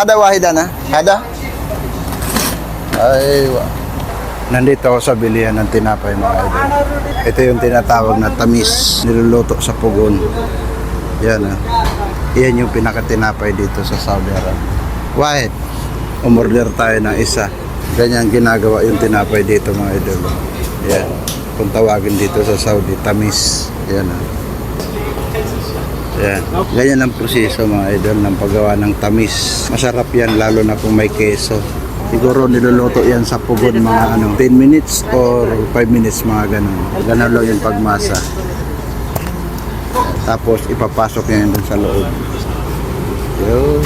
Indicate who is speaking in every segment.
Speaker 1: Ada wahida na? Ada? Ay, wa. Nandito ako sa bilihan ng tinapay mga idol. Ito yung tinatawag na tamis, niluluto sa pugon. Yan ah. Yan yung pinakatinapay dito sa Saudi Arabia. Wahid, umorder tayo ng isa. Ganyan ginagawa yung tinapay dito mga idol. Yan. Kung tawagin dito sa Saudi, tamis. Yan ah. Yan. Ganyan ang proseso mga idol ng paggawa ng tamis. Masarap yan lalo na kung may keso. Siguro niluluto yan sa pugon mga ano, 10 minutes or 5 minutes mga ganun. Ganun lang yung pagmasa. Tapos ipapasok niya yan dun sa loob. Yung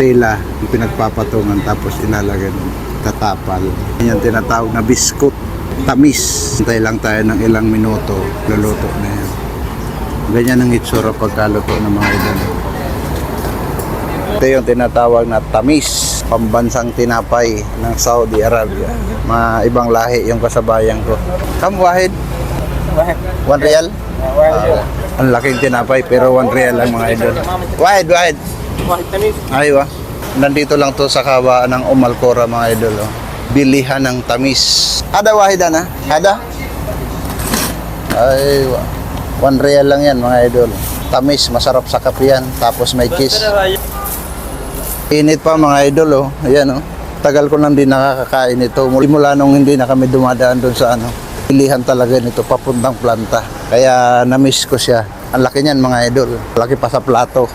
Speaker 1: tela, yung pinagpapatungan tapos ilalagay dun. Tatapal. Yan yung tinatawag na biskut. Tamis. Hintay lang tayo ng ilang minuto. Luluto na yan. Ganyan ang itsura pagkaluto ng mga idol. Ito yung tinatawag na tamis, pambansang tinapay ng Saudi Arabia. Mga ibang lahi yung kasabayan ko. Kam wahid? One real? Ah, ang laking tinapay pero one real lang mga idol. Wahid, wahid. Aywa. Nandito lang to sa kawaan ng Umalcora mga idol. Oh. Bilihan ng tamis. Ada wahida na? Ada? Aywa. One real lang yan mga idol. Tamis, masarap sa kapiyan. Tapos may cheese. Init pa mga idol oh. Ayan oh. Tagal ko nang di nakakakain ito. Mula nung hindi na kami dumadaan doon sa ano. Pilihan talaga nito papuntang planta. Kaya na-miss ko siya. Ang laki niyan mga idol. Laki pa sa plato.